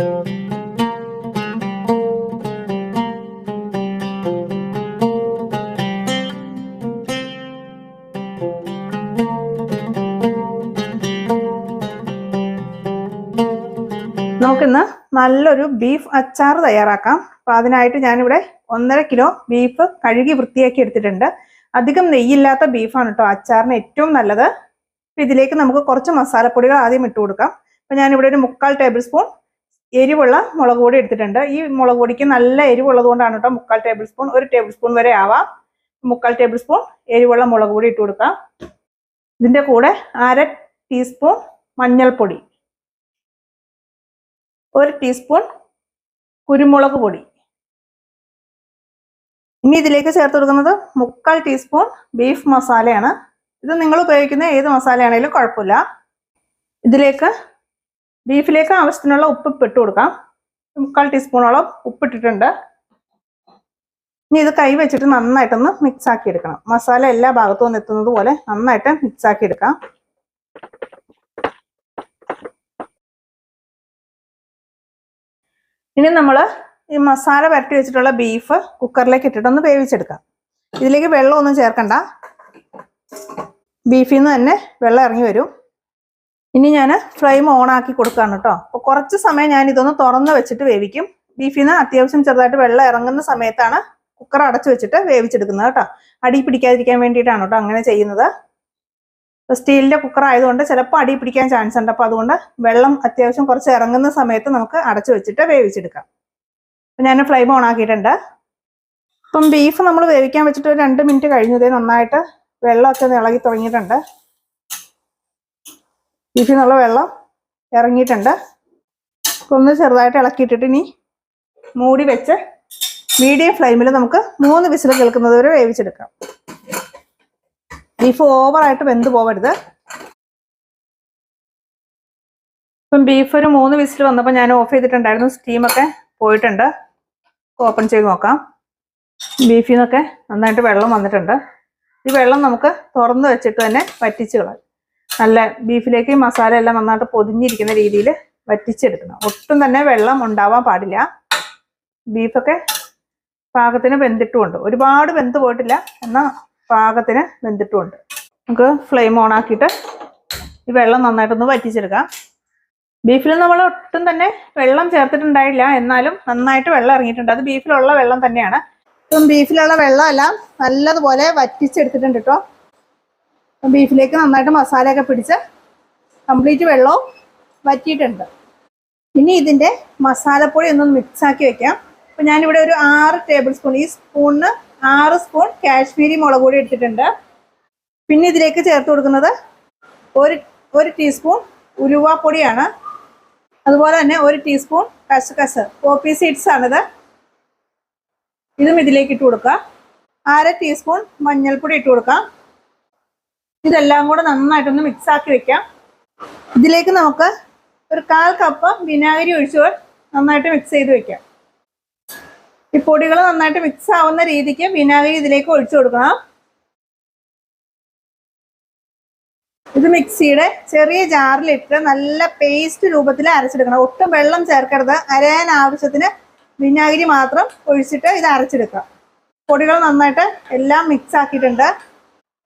നമുക്കിന്ന് നല്ലൊരു ബീഫ് അച്ചാർ തയ്യാറാക്കാം. അപ്പൊ അതിനായിട്ട് ഞാനിവിടെ ഒന്നര കിലോ ബീഫ് കഴുകി വൃത്തിയാക്കി എടുത്തിട്ടുണ്ട്. അധികം നെയ്യില്ലാത്ത ബീഫാണ് കേട്ടോ അച്ചാറിന് ഏറ്റവും നല്ലത്. ഇതിലേക്ക് നമുക്ക് കുറച്ച് മസാലപ്പൊടികൾ ആദ്യം ഇട്ട് കൊടുക്കാം. അപ്പൊ ഞാനിവിടെ ഒരു മുക്കാൽ ടേബിൾ സ്പൂൺ എരിവുള്ള മുളക് പൊടി എടുത്തിട്ടുണ്ട്. ഈ മുളക് പൊടിക്ക് നല്ല എരിവുള്ളത് കൊണ്ടാണ് കേട്ടോ മുക്കാൽ ടേബിൾ സ്പൂൺ ഒരു ടേബിൾ സ്പൂൺ വരെ ആവാം. മുക്കാൽ ടേബിൾ സ്പൂൺ എരിവുള്ള മുളക് പൊടി ഇട്ട് കൊടുക്കാം. ഇതിന്റെ കൂടെ അര ടീസ്പൂൺ മഞ്ഞൾപ്പൊടി ഒരു ടീസ്പൂൺ കുരുമുളക് പൊടി. ഇനി ഇതിലേക്ക് ചേർത്ത് കൊടുക്കുന്നത് മുക്കാൽ ടീസ്പൂൺ ബീഫ് മസാലയാണ് ഇത് നിങ്ങൾ ഉപയോഗിക്കുന്ന ഏത് മസാലയാണെങ്കിലും കുഴപ്പമില്ല. ഇതിലേക്ക് ബീഫിലേക്ക് ആവശ്യത്തിനുള്ള ഉപ്പ് ഇട്ട് കൊടുക്കാം. മുക്കാൽ ടീസ്പൂണോളം ഉപ്പിട്ടിട്ടുണ്ട് ഇനി ഇത് കൈ വെച്ചിട്ട് നന്നായിട്ടൊന്ന് മിക്സ് ആക്കി എടുക്കണം. മസാല എല്ലാ ഭാഗത്തും ഒന്ന് എത്തുന്നത് പോലെ നന്നായിട്ട് മിക്സ് ആക്കി എടുക്കാം. ഇനി നമ്മൾ ഈ മസാല പുരട്ടി വെച്ചിട്ടുള്ള ബീഫ് കുക്കറിലേക്ക് ഇട്ടിട്ടൊന്ന് വേവിച്ചെടുക്കാം. ഇതിലേക്ക് വെള്ളമൊന്നും ചേർക്കണ്ട. ബീഫിൽ നിന്ന് തന്നെ വെള്ളം ഇറങ്ങി വരും. ഇനി ഞാൻ ഫ്ലെയിം ഓൺ ആക്കി കൊടുക്കുകയാണ് കേട്ടോ അപ്പോൾ കുറച്ച് സമയം ഞാൻ ഇതൊന്ന് തുറന്ന് വെച്ചിട്ട് വേവിക്കും. ബീഫിൽ നിന്ന് അത്യാവശ്യം ചെറുതായിട്ട് വെള്ളം ഇറങ്ങുന്ന സമയത്താണ് കുക്കർ അടച്ചു വെച്ചിട്ട് വേവിച്ചെടുക്കുന്നത് കേട്ടോ അടി പിടിക്കാതിരിക്കാൻ വേണ്ടിയിട്ടാണ് കേട്ടോ അങ്ങനെ ചെയ്യുന്നത്. സ്റ്റീലിന്റെ കുക്കർ ആയതുകൊണ്ട് ചിലപ്പോൾ അടി പിടിക്കാൻ ചാൻസ് ഉണ്ട്. അപ്പോൾ അതുകൊണ്ട് വെള്ളം അത്യാവശ്യം കുറച്ച് ഇറങ്ങുന്ന സമയത്ത് നമുക്ക് അടച്ചു വെച്ചിട്ട് വേവിച്ചെടുക്കാം. അപ്പം ഞാൻ ഫ്ലെയിം ഓൺ ആക്കിയിട്ടുണ്ട്. ഇപ്പം ബീഫ് നമ്മൾ വേവിക്കാൻ വെച്ചിട്ട് ഒരു രണ്ട് മിനിറ്റ് കഴിഞ്ഞതേ നന്നായിട്ട് വെള്ളമൊക്കെ ഇളകി തുടങ്ങിയിട്ടുണ്ട്. ബീഫിൽ നിന്നുള്ള വെള്ളം ഇറങ്ങിയിട്ടുണ്ട്. ഒന്ന് ചെറുതായിട്ട് ഇളക്കിയിട്ടിട്ട് ഇനി മൂടി വെച്ച് മീഡിയം ഫ്ലെയിമിൽ നമുക്ക് മൂന്ന് വിസിൽ കേൾക്കുന്നത് വരെ വേവിച്ചെടുക്കാം. ബീഫ് ഓവറായിട്ട് വെന്ത് പോവരുത്. ഇപ്പം ബീഫ് ഒരു മൂന്ന് വിസിൽ വന്നപ്പോൾ ഞാൻ ഓഫ് ചെയ്തിട്ടുണ്ടായിരുന്നു. സ്റ്റീമൊക്കെ പോയിട്ടുണ്ട്. ഓപ്പൺ ചെയ്ത് നോക്കാം. ബീഫിൽ നിന്നൊക്കെ നന്നായിട്ട് വെള്ളം വന്നിട്ടുണ്ട്. ഈ വെള്ളം നമുക്ക് തുറന്ന് വെച്ചിട്ട് തന്നെ വറ്റിച്ച് കളയാം. നല്ല ബീഫിലേക്ക് മസാല എല്ലാം നന്നായിട്ട് പൊതിഞ്ഞിരിക്കുന്ന രീതിയിൽ വറ്റിച്ചെടുക്കണം. ഒട്ടും തന്നെ വെള്ളം ഉണ്ടാവാൻ പാടില്ല. ബീഫൊക്കെ പാകത്തിന് വെന്തിട്ടുമുണ്ട്. ഒരുപാട് വെന്ത് പോയിട്ടില്ല. എന്നാൽ പാകത്തിന് വെന്തിട്ടുമുണ്ട്. നമുക്ക് ഫ്ലെയിം ഓൺ ആക്കിയിട്ട് ഈ വെള്ളം നന്നായിട്ടൊന്ന് വറ്റിച്ചെടുക്കാം. ബീഫിൽ നമ്മൾ ഒട്ടും തന്നെ വെള്ളം ചേർത്തിട്ടുണ്ടായില്ല. എന്നാലും നന്നായിട്ട് വെള്ളം ഇറങ്ങിയിട്ടുണ്ട്. അത് ബീഫിലുള്ള വെള്ളം തന്നെയാണ്. ഇപ്പം ബീഫിലുള്ള വെള്ളമെല്ലാം നല്ലതുപോലെ വറ്റിച്ചെടുത്തിട്ടുണ്ട് കേട്ടോ. ബീഫിലേക്ക് നന്നായിട്ട് മസാലയൊക്കെ പിടിച്ച് കംപ്ലീറ്റ് വെള്ളവും വറ്റിയിട്ടുണ്ട്. ഇനി ഇതിന്റെ മസാലപ്പൊടി ഒന്ന് മിക്സാക്കി വെക്കാം. അപ്പം ഞാനിവിടെ ഒരു ആറ് ടേബിൾ സ്പൂൺ ഈ സ്പൂണിന് ആറ് സ്പൂൺ കാശ്മീരി മുളക് പൊടി എടുത്തിട്ടുണ്ട്. പിന്നെ ഇതിലേക്ക് ചേർത്ത് കൊടുക്കുന്നത് ഒരു ഒരു ടീസ്പൂൺ ഉലുവാപ്പൊടിയാണ് അതുപോലെ തന്നെ ഒരു ടീസ്പൂൺ കസകസ് പോപ്പി സീഡ്സ് ആണിത്. ഇതും ഇതിലേക്ക് ഇട്ട് കൊടുക്കുക അര ടീസ്പൂൺ മഞ്ഞൾപ്പൊടി ഇട്ട് കൊടുക്കാം. ഇതെല്ലാം കൂടെ നന്നായിട്ടൊന്ന് മിക്സ് ആക്കി വെക്കാം. ഇതിലേക്ക് നമുക്ക് ഒരു കാൽ കപ്പ് വിനാഗിരി ഒഴിച്ചുകൊണ്ട് നന്നായിട്ട് മിക്സ് ചെയ്ത് വെക്കാം. ഈ പൊടികൾ നന്നായിട്ട് മിക്സ് ആവുന്ന രീതിക്ക് വിനാഗിരി ഇതിലേക്ക് ഒഴിച്ചു കൊടുക്കണം. ഇത് മിക്സിയുടെ ചെറിയ ജാറിലിട്ട് നല്ല പേസ്റ്റ് രൂപത്തിൽ അരച്ചെടുക്കണം. ഒട്ടും വെള്ളം ചേർക്കരുത്. അരയാൻ ആവശ്യത്തിന് വിനാഗിരി മാത്രം ഒഴിച്ചിട്ട് ഇത് അരച്ചെടുക്കാം. പൊടികൾ നന്നായിട്ട് എല്ലാം മിക്സ് ആക്കിയിട്ടുണ്ട്.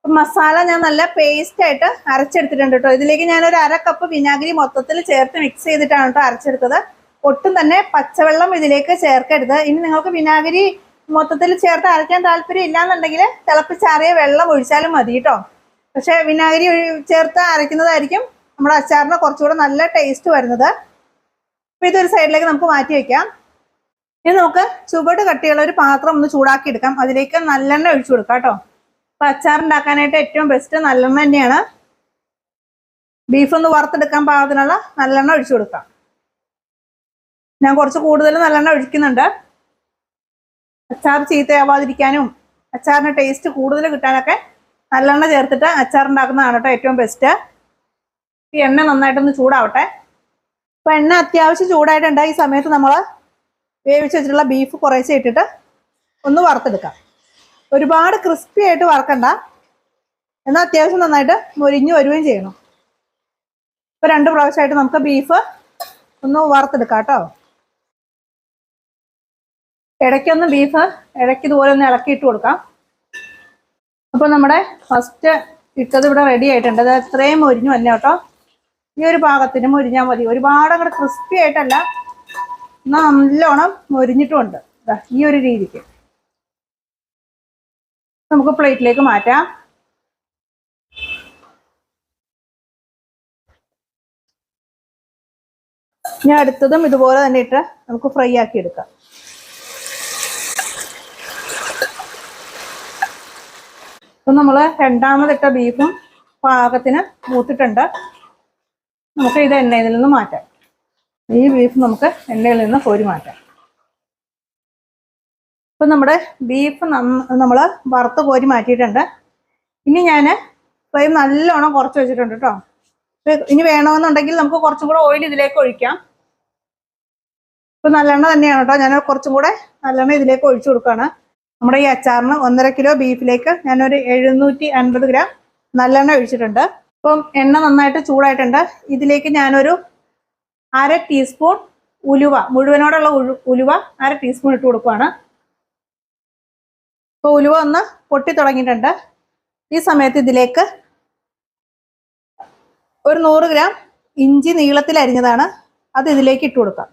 മസാല ഞാൻ നല്ല പേസ്റ്റ് ആയിട്ട് അരച്ചെടുത്തിട്ടുണ്ട് കേട്ടോ. ഇതിലേക്ക് ഞാൻ ഒരു അര കപ്പ് വിനാഗിരി മൊത്തത്തിൽ ചേർത്ത് മിക്സ് ചെയ്തിട്ടാണ് കേട്ടോ അരച്ചെടുത്തത്. ഒട്ടും തന്നെ പച്ചവെള്ളം ഇതിലേക്ക് ചേർക്കരുത്. ഇനി നിങ്ങൾക്ക് വിനാഗിരി മൊത്തത്തിൽ ചേർത്ത് അരയ്ക്കാൻ താല്പര്യം ഇല്ലാന്നുണ്ടെങ്കിൽ തിളപ്പിച്ചാറിയ വെള്ളം ഒഴിച്ചാലും മതി കേട്ടോ. പക്ഷെ വിനാഗിരി ചേർത്ത് അരയ്ക്കുന്നതായിരിക്കും നമ്മുടെ അച്ചാറിന് കുറച്ചുകൂടെ നല്ല ടേസ്റ്റ് വരുന്നത്. അപ്പോൾ ഇതൊരു സൈഡിലേക്ക് നമുക്ക് മാറ്റി വെക്കാം. ഇനി നമുക്ക് ചുവട് കട്ടിയുള്ള ഒരു പാത്രം ഒന്ന് ചൂടാക്കി എടുക്കാം അതിലേക്ക് നല്ലെണ്ണ ഒഴിച്ചു കൊടുക്കാം കേട്ടോ. അപ്പോൾ അച്ചാറുണ്ടാക്കാനായിട്ട് ഏറ്റവും ബെസ്റ്റ് നല്ലെണ്ണ തന്നെയാണ്. ബീഫൊന്ന് വറുത്തെടുക്കാൻ പാകത്തിനുള്ള നല്ലെണ്ണ ഒഴിച്ചു കൊടുക്കാം. ഞാൻ കുറച്ച് കൂടുതൽ നല്ലെണ്ണ ഒഴിക്കുന്നുണ്ട്. അച്ചാർ ചീത്തയാവാതിരിക്കാനും അച്ചാറിന് ടേസ്റ്റ് കൂടുതൽ കിട്ടാനൊക്കെ നല്ലെണ്ണ ചേർത്തിട്ട് അച്ചാർ ഉണ്ടാക്കുന്നതാണ് കേട്ടോ ഏറ്റവും ബെസ്റ്റ് ഈ എണ്ണ നന്നായിട്ടൊന്ന് ചൂടാവട്ടെ. അപ്പം എണ്ണ അത്യാവശ്യം ചൂടായിട്ടുണ്ട്. ഈ സമയത്ത് നമ്മൾ വേവിച്ച് വെച്ചിട്ടുള്ള ബീഫ് കുറേശ്ശെ ഇട്ടിട്ട് ഒന്ന് വറുത്തെടുക്കാം. ഒരുപാട് ക്രിസ്പി ആയിട്ട് വറക്കണ്ട. എന്നാൽ അത്യാവശ്യം നന്നായിട്ട് മൊരിഞ്ഞു വരികയും ചെയ്യണം. ഇപ്പൊ രണ്ട് പ്രാവശ്യമായിട്ട് നമുക്ക് ബീഫ് ഒന്ന് വറുത്തെടുക്കാം കേട്ടോ. ഇടയ്ക്കൊന്ന് ബീഫ് ഇടയ്ക്ക് ഇതുപോലെ ഒന്ന് ഇളക്കിയിട്ട് കൊടുക്കാം. അപ്പോൾ നമ്മുടെ ഫസ്റ്റ് ഇട്ടത് ഇവിടെ റെഡി ആയിട്ടുണ്ട്. അത് അത്രയും മൊരിഞ്ഞു അല്ല കേട്ടോ. ഈ ഒരു പാകത്തിന് മൊരിഞ്ഞാൽ മതി. ഒരുപാട് അങ്ങോട്ട് ക്രിസ്പി ആയിട്ടല്ല നല്ലോണം മൊരിഞ്ഞിട്ടുമുണ്ട് ഈ ഒരു രീതിക്ക്. നമുക്ക് പ്ലേറ്റിലേക്ക് മാറ്റാം. ഞാൻ അടുത്തതും ഇതുപോലെ തന്നെ ഇട്ട് നമുക്ക് ഫ്രൈ ആക്കി എടുക്കാം. ഇപ്പം നമ്മൾ രണ്ടാമതിട്ട ബീഫും പാകത്തിന് മൂത്തിട്ടുണ്ട്. നമുക്ക് ഇത് എണ്ണയിൽ നിന്ന് മാറ്റാം. ഈ ബീഫ് നമുക്ക് എണ്ണയിൽ നിന്ന് കോരി മാറ്റാം. ഇപ്പം നമ്മുടെ ബീഫ് നമ്മൾ വറുത്ത് കോരി മാറ്റിയിട്ടുണ്ട്. ഇനി ഞാൻ ഫ്ലെയിം നല്ലോണം കുറച്ച് വെച്ചിട്ടുണ്ട് കേട്ടോ ഇനി വേണമെന്നുണ്ടെങ്കിൽ നമുക്ക് കുറച്ചും കൂടെ ഓയിൽ ഇതിലേക്ക് ഒഴിക്കാം. ഇപ്പം നല്ലെണ്ണ തന്നെയാണ് കേട്ടോ ഞാൻ കുറച്ചും കൂടെ നല്ലെണ്ണ ഇതിലേക്ക് ഒഴിച്ചു കൊടുക്കുകയാണ് നമ്മുടെ ഈ അച്ചാറിന് ഒന്നര കിലോ ബീഫിലേക്ക് ഞാനൊരു എഴുന്നൂറ്റി അൻപത് ഗ്രാം നല്ലെണ്ണ ഒഴിച്ചിട്ടുണ്ട്. ഇപ്പം എണ്ണ നന്നായിട്ട് ചൂടായിട്ടുണ്ട്. ഇതിലേക്ക് ഞാനൊരു അര ടീസ്പൂൺ ഉലുവ മുഴുവനോടുള്ള ഉലുവ അര ടീസ്പൂൺ ഇട്ട് കൊടുക്കുകയാണ് ഇപ്പോൾ ഉലുവ ഒന്ന് പൊട്ടി തുടങ്ങിയിട്ടുണ്ട്. ഈ സമയത്ത് ഇതിലേക്ക് ഒരു നൂറ് ഗ്രാം ഇഞ്ചി നീളത്തിൽ അരിഞ്ഞതാണ്. അത് ഇതിലേക്ക് ഇട്ട് കൊടുക്കാം.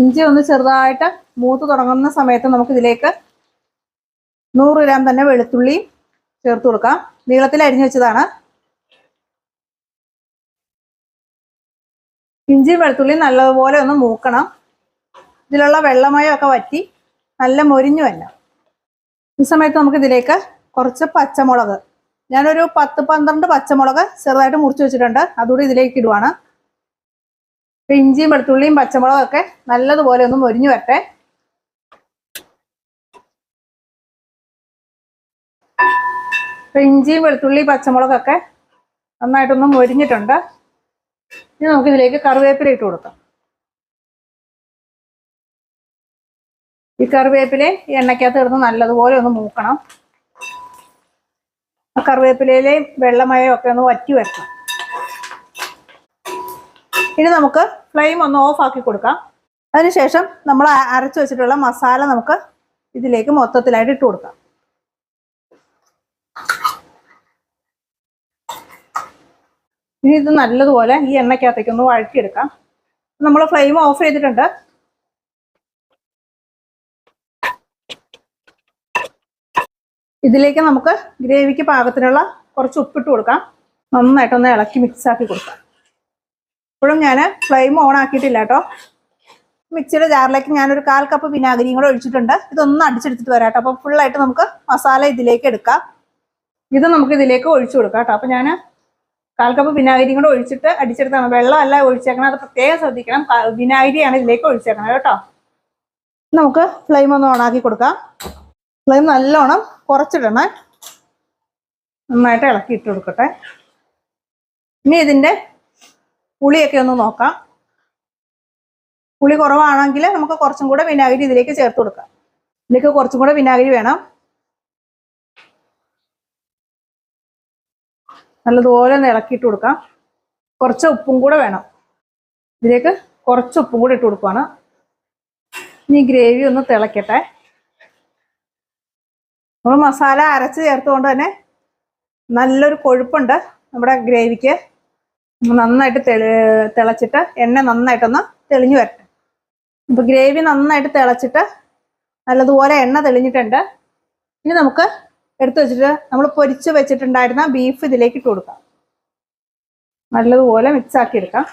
ഇഞ്ചി ഒന്ന് ചെറുതായിട്ട് മൂത്ത് തുടങ്ങുന്ന സമയത്ത് നമുക്ക് ഇതിലേക്ക് നൂറ് ഗ്രാം തന്നെ വെളുത്തുള്ളി ചേർത്ത് കൊടുക്കാം. നീളത്തിൽ അരിഞ്ഞു വെച്ചതാണ്. ഇഞ്ചിയും വെളുത്തുള്ളിയും നല്ലതുപോലെ ഒന്ന് മൂക്കണം. ഇതിലുള്ള വെള്ളമയമൊക്കെ വറ്റി നല്ല മൊരിഞ്ഞു വരണം. ഈ സമയത്ത് നമുക്ക് ഇതിലേക്ക് കുറച്ച് പച്ചമുളക് ഞാനൊരു പത്ത് പന്ത്രണ്ട് പച്ചമുളക് ചെറുതായിട്ട് മുറിച്ച് വെച്ചിട്ടുണ്ട്. അതുകൂടി ഇതിലേക്ക് ഇടുവാണ്. ഇഞ്ചിയും വെളുത്തുള്ളിയും പച്ചമുളകും ഒക്കെ നല്ലതുപോലെ ഒന്ന് മൊരിഞ്ഞു വരട്ടെ. ഇഞ്ചിയും വെളുത്തുള്ളി പച്ചമുളകൊക്കെ നന്നായിട്ടൊന്ന് മൊരിഞ്ഞിട്ടുണ്ട്. ഇനി നമുക്ക് ഇതിലേക്ക് കറിവേപ്പില ഇട്ട് കൊടുക്കാം. ഈ കറിവേപ്പില ഈ എണ്ണയ്ക്കകത്ത് കിടന്ന് നല്ലതുപോലെ ഒന്ന് മൂക്കണം. ആ കറിവേപ്പിലയിലെയും വെള്ളമയം ഒക്കെ ഒന്ന് വറ്റി വരണം. ഇനി നമുക്ക് ഫ്ലെയിം ഒന്ന് ഓഫ് ആക്കി കൊടുക്കാം. അതിനുശേഷം നമ്മൾ അരച്ചു വെച്ചിട്ടുള്ള മസാല നമുക്ക് ഇതിലേക്ക് മൊത്തത്തിലായിട്ട് ഇട്ട് കൊടുക്കാം. ഇനി ഇത് നല്ലതുപോലെ ഈ എണ്ണയ്ക്കകത്തേക്ക് ഒന്ന് വഴറ്റിയെടുക്കാം. നമ്മൾ ഫ്ലെയിം ഓഫ് ചെയ്തിട്ടുണ്ട്. ഇതിലേക്ക് നമുക്ക് ഗ്രേവിക്ക് പാകത്തിനുള്ള കുറച്ച് ഉപ്പിട്ട് കൊടുക്കാം. നന്നായിട്ടൊന്ന് ഇളക്കി മിക്സ് ആക്കി കൊടുക്കാം. ഇപ്പോഴും ഞാൻ ഫ്ലെയിം ഓൺ ആക്കിയിട്ടില്ല കേട്ടോ. മിക്സിയുടെ ജാറിലേക്ക് ഞാനൊരു കാൽ കപ്പ് വിനാഗിരിയും കൂടെ ഒഴിച്ചിട്ടുണ്ട്. ഇതൊന്ന് അടിച്ചെടുത്തിട്ട് വരാം കേട്ടോ. അപ്പോൾ ഫുള്ളായിട്ട് നമുക്ക് മസാല ഇതിലേക്ക് എടുക്കാം. ഇത് നമുക്ക് ഇതിലേക്ക് ഒഴിച്ചു കൊടുക്കാം കേട്ടോ. അപ്പോൾ ഞാൻ കാൽ കപ്പ് വിനാഗിരിയും കൂടെ ഒഴിച്ചിട്ട് അടിച്ചെടുത്താണ്. വെള്ളമല്ല ഒഴിച്ചേക്കണം അത് പ്രത്യേകം ശ്രദ്ധിക്കണം. വിനാഗിരിയാണ് ഇതിലേക്ക് ഒഴിച്ചേക്കണം കേട്ടോ. നമുക്ക് ഫ്ലെയിം ഒന്ന് ഓണാക്കി കൊടുക്കാം. ഫ്ലെയിം നല്ലോണം കുറച്ചിടണേ. നന്നായിട്ട് ഇളക്കി ഇട്ട് കൊടുക്കട്ടെ. ഇനി ഇതിന്റെ പുളിയൊക്കെ ഒന്ന് നോക്കാം. പുളി കുറവാണെങ്കിൽ നമുക്ക് കുറച്ചും കൂടെ വിനാഗിരി ഇതിലേക്ക് ചേർത്ത് കൊടുക്കാം. ഇതിലേക്ക് കുറച്ചും കൂടെ വിനാഗിരി വേണം. നല്ലതുപോലെ ഒന്ന് ഇളക്കിയിട്ട് കൊടുക്കാം. കുറച്ച് ഉപ്പും കൂടെ വേണം. ഇതിലേക്ക് കുറച്ച് ഉപ്പും കൂടെ ഇട്ട് കൊടുക്കുവാണ്. ഇനി ഗ്രേവി ഒന്ന് തിളക്കട്ടെ. നമ്മൾ മസാല അരച്ച് ചേർത്തുകൊണ്ട് തന്നെ നല്ലൊരു കൊഴുപ്പുണ്ട് നമ്മുടെ ഗ്രേവിക്ക്. നന്നായിട്ട് തെളി തിളച്ചിട്ട് എണ്ണ നന്നായിട്ടൊന്ന് തെളിഞ്ഞു വരട്ടെ. ഇപ്പൊ ഗ്രേവി നന്നായിട്ട് തിളച്ചിട്ട് നല്ലതുപോലെ എണ്ണ തെളിഞ്ഞിട്ടുണ്ട്. ഇനി നമുക്ക് എടുത്തു വെച്ചിട്ട് നമ്മൾ പൊരിച്ച് വെച്ചിട്ടുണ്ടായിരുന്ന ബീഫ് ഇതിലേക്ക് ഇട്ട് കൊടുക്കാം. നല്ലതുപോലെ മിക്സ് ആക്കി എടുക്കാം.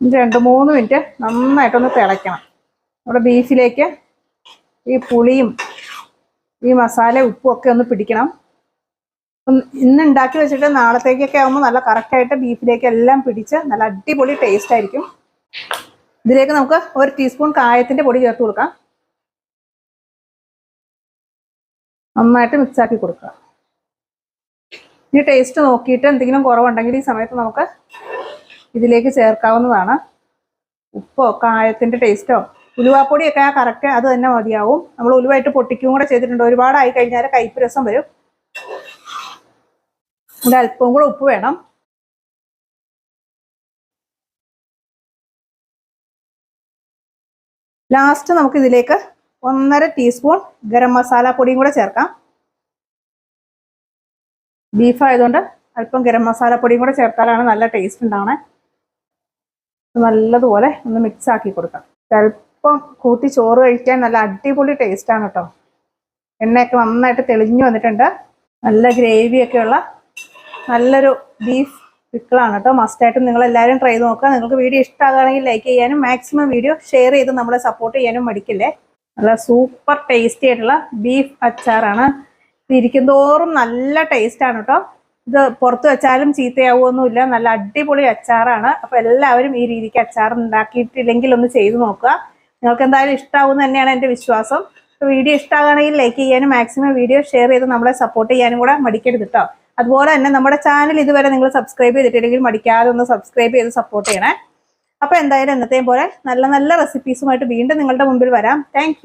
രണ്ട് മൂന്ന് മിനിറ്റ് നന്നായിട്ടൊന്ന് തിളയ്ക്കണം. നമ്മുടെ ബീഫിലേക്ക് ഈ പുളിയും ഈ മസാല ഉപ്പും ഒക്കെ ഒന്ന് പിടിക്കണം. ഇന്ന് ഉണ്ടാക്കി വെച്ചിട്ട് നാളത്തേക്കൊക്കെ ആകുമ്പോൾ നല്ല കറക്റ്റായിട്ട് ബീഫിലേക്ക് എല്ലാം പിടിച്ച് നല്ല അടിപൊളി ടേസ്റ്റ് ആയിരിക്കും. ഇതിലേക്ക് നമുക്ക് ഒരു ടീസ്പൂൺ കായത്തിന്റെ പൊടി ചേർത്ത് കൊടുക്കാം. നന്നായിട്ട് മിക്സ് ആക്കി കൊടുക്കുക ഇനി ടേസ്റ്റ് നോക്കിയിട്ട് എന്തെങ്കിലും കുറവുണ്ടെങ്കിൽ ഈ സമയത്ത് നമുക്ക് ഇതിലേക്ക് ചേർക്കാവുന്നതാണ്. ഉപ്പോ കായത്തിന്റെ ടേസ്റ്റോ ഉലുവാപ്പൊടിയൊക്കെ ആ കറക്റ്റ് അത് തന്നെ മതിയാവും. നമ്മൾ ഉലുവായിട്ട് പൊട്ടിക്കും കൂടെ ചെയ്തിട്ടുണ്ട്. ഒരുപാടായി കഴിഞ്ഞാൽ കയ്പ്പ് രസം വരും. ഇവിടെ അല്പവും കൂടെ ഉപ്പ് വേണം. ലാസ്റ്റ് നമുക്ക് ഇതിലേക്ക് ഒന്നര ടീസ്പൂൺ ഗരം മസാല പൊടിയും കൂടെ ചേർക്കാം. ബീഫ് ആയതുകൊണ്ട് അല്പം ഗരം മസാല പൊടിയും കൂടെ ചേർത്താലാണ് നല്ല ടേസ്റ്റ് ഉണ്ടാവണേ. നല്ലതുപോലെ ഒന്ന് മിക്സ് ആക്കി കൊടുക്കാം. അല്പം കൂട്ടി ചോറ് കഴിക്കാൻ നല്ല അടിപൊളി ടേസ്റ്റ് ആണ് കേട്ടോ എണ്ണയൊക്കെ നന്നായിട്ട് തെളിഞ്ഞു വന്നിട്ടുണ്ട്. നല്ല ഗ്രേവിയൊക്കെയുള്ള നല്ലൊരു ബീഫ് പിക്കിളാണ് കേട്ടോ മസ്റ്റായിട്ടും നിങ്ങൾ എല്ലാവരും ട്രൈ നോക്കുക. നിങ്ങൾക്ക് വീഡിയോ ഇഷ്ടമാകുകയാണെങ്കിൽ ലൈക്ക് ചെയ്യാനും മാക്സിമം വീഡിയോ ഷെയർ ചെയ്ത് നമ്മളെ സപ്പോർട്ട് ചെയ്യാനും മടിക്കില്ലേ? നല്ല സൂപ്പർ ടേസ്റ്റി ആയിട്ടുള്ള ബീഫ് അച്ചാറാണ്. ഇരിക്കുന്തോറും നല്ല ടേസ്റ്റ് ആണ് കേട്ടോ ഇത് പുറത്ത് വെച്ചാലും ചീത്തയാവുമൊന്നുമില്ല നല്ല അടിപൊളി അച്ചാറാണ്. അപ്പോൾ എല്ലാവരും ഈ രീതിക്ക് അച്ചാർ ഉണ്ടാക്കിയിട്ടില്ലെങ്കിൽ ഒന്ന് ചെയ്തു നോക്കുക. നിങ്ങൾക്ക് എന്തായാലും ഇഷ്ടാവും തന്നെയാണ് എന്റെ വിശ്വാസം. വീഡിയോ ഇഷ്ടമാകണമെങ്കിൽ ലൈക്ക് ചെയ്യാനും മാക്സിമം വീഡിയോ ഷെയർ ചെയ്ത് നമ്മളെ സപ്പോർട്ട് ചെയ്യാനും കൂടെ മടിക്കരുത് കേട്ടോ അതുപോലെ തന്നെ നമ്മുടെ ചാനൽ ഇതുവരെ നിങ്ങൾ സബ്സ്ക്രൈബ് ചെയ്തിട്ടില്ലെങ്കിൽ മടിക്കാതെ ഒന്ന് സബ്സ്ക്രൈബ് ചെയ്ത് സപ്പോർട്ട് ചെയ്യണേ. അപ്പോൾ എന്തായാലും എന്നത്തെയും പോലെ നല്ല നല്ല റെസിപ്പീസുമായിട്ട് വീണ്ടും നിങ്ങളുടെ മുമ്പിൽ വരാം. താങ്ക്